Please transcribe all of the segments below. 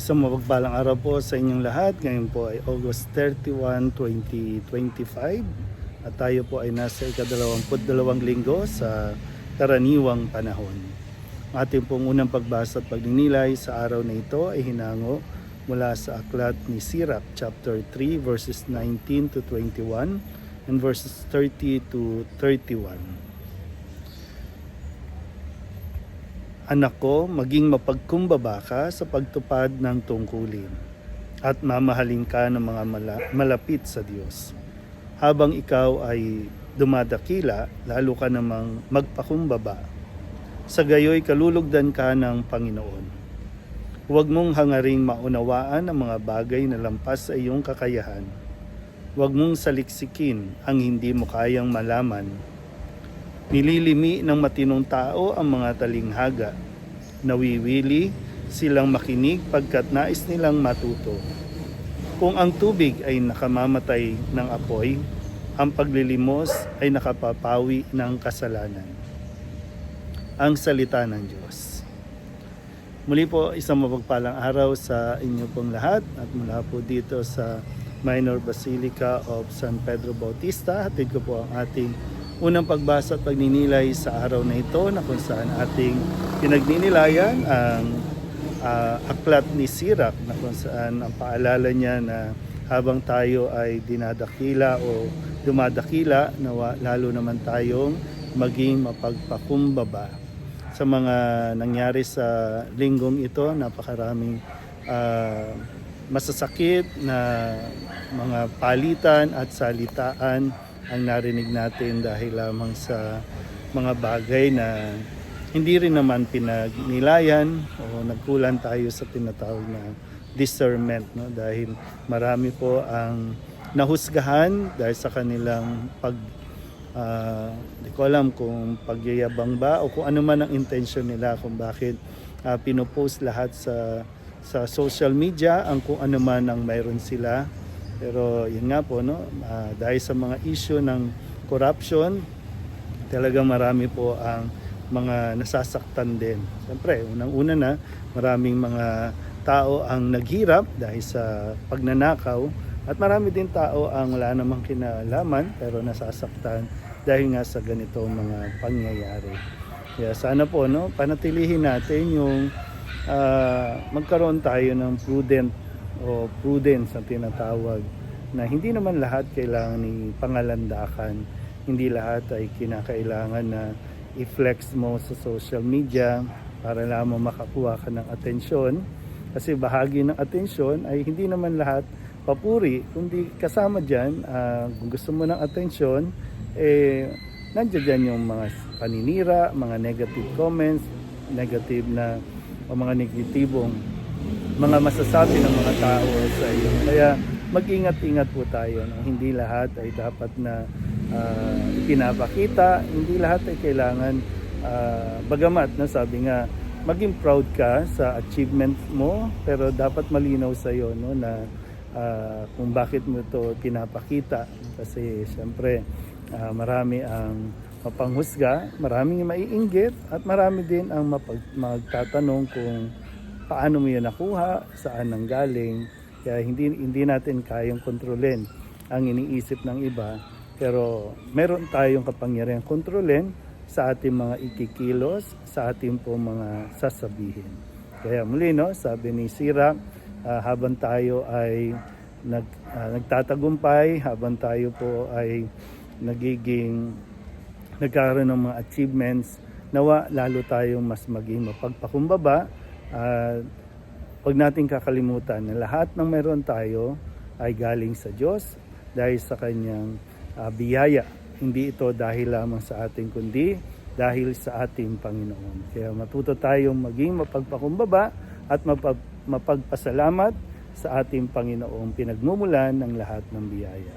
Isang mapagpalang araw po sa inyong lahat. Ngayon po ay August 31, 2025 at tayo po ay nasa ikadalawamput dalawang linggo sa karaniwang panahon. Ang ating pong unang pagbasa at pagninilay sa araw na ito ay hinango mula sa aklat ni Sirach chapter 3 verses 19 to 21 and verses 30 to 31. Anak ko, maging mapagkumbaba ka sa pagtupad ng tungkulin at mamahalin ka ng mga mala- malapit sa Diyos. Habang ikaw ay dumadakila, lalo ka namang magpakumbaba. Sa gayoy kalulugdan ka ng Panginoon. Huwag mong hangaring maunawaan ang mga bagay na lampas sa iyong kakayahan. Huwag mong saliksikin ang hindi mo kayang malaman Nililimi ng matinong tao ang mga talinghaga. Nawiwili silang makinig pagkat nais nilang matuto. Kung ang tubig ay nakamamatay ng apoy, ang paglilimos ay nakapapawi ng kasalanan. Ang salita ng Diyos. Muli po, isang mapagpalang araw sa inyo pong lahat at mula po dito sa Minor Basilica of San Pedro Bautista. Hatid ko po ang ating unang pagbasa at pagninilay sa araw na ito na kung saan ating pinagninilayan ang ah, aklat ni Sirach na kung saan ang paalala niya na habang tayo ay dinadakila o dumadakila, nawa, lalo naman tayong maging mapagpakumbaba. Sa mga nangyari sa linggong ito, napakaraming ah, masasakit na mga palitan at salitaan ang narinig natin dahil lamang sa mga bagay na hindi rin naman pinagnilayan o nagkulan tayo sa tinatawag na discernment no? Dahil marami po ang nahusgahan dahil sa kanilang pag ah, di ko alam kung pagyayabang ba o kung ano man ang intention nila kung bakit ah, pinopost lahat sa sa social media ang kung ano man ang mayroon sila pero yun nga po, no, ah, dahil sa mga issue ng corruption, talagang marami po ang mga nasasaktan din. Siyempre, unang-una na, maraming mga tao ang naghirap dahil sa pagnanakaw at marami din tao ang wala namang kinalaman pero nasasaktan dahil nga sa ganito mga pangyayari. Kaya sana po, no, panatilihin natin yung ah, magkaroon tayo ng prudent o prudence ang tinatawag na hindi naman lahat kailangan ni pangalandakan. Hindi lahat ay kinakailangan na i-flex mo sa social media para lamang makakuha ka ng atensyon. Kasi bahagi ng atensyon ay hindi naman lahat papuri, kundi kasama dyan, ah, kung gusto mo ng atensyon, eh, nandiyan dyan yung mga paninira, mga negative comments, negative na o mga negatibong mga masasabi ng mga tao sa iyo. Kaya mag-ingat-ingat po tayo. No? Hindi lahat ay dapat na ah, ipinapakita. Hindi lahat ay kailangan ah, bagamat na sabi nga maging proud ka sa achievement mo pero dapat malinaw sa iyo no na ah, kung bakit mo ito pinapakita kasi siyempre ah, marami ang mapanghusga, maraming maiinggit at marami din ang mapag- magtatanong kung paano mo yun nakuha, saan nang galing. Kaya hindi, hindi natin kayang kontrolin ang iniisip ng iba. Pero meron tayong kapangyarihan kontrolin sa ating mga ikikilos, sa ating po mga sasabihin. Kaya muli, no, sabi ni Sira, ah, habang tayo ay nag, ah, nagtatagumpay, habang tayo po ay nagiging nagkaroon ng mga achievements, nawa lalo tayong mas maging mapagpakumbaba at huwag nating kakalimutan na lahat ng meron tayo ay galing sa Diyos dahil sa kanyang ah, biyaya. Hindi ito dahil lamang sa ating kundi dahil sa ating Panginoon. Kaya matuto tayong maging mapagpakumbaba at mapag- mapagpasalamat sa ating Panginoong pinagmumulan ng lahat ng biyaya.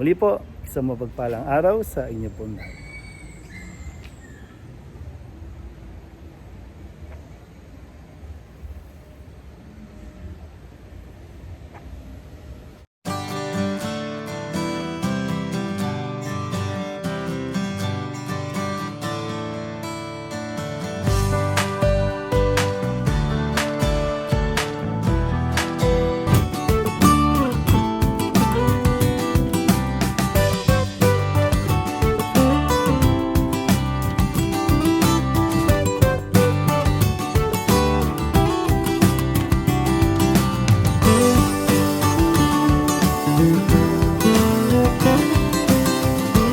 Muli po, isang mapagpalang araw sa inyo pong lahat.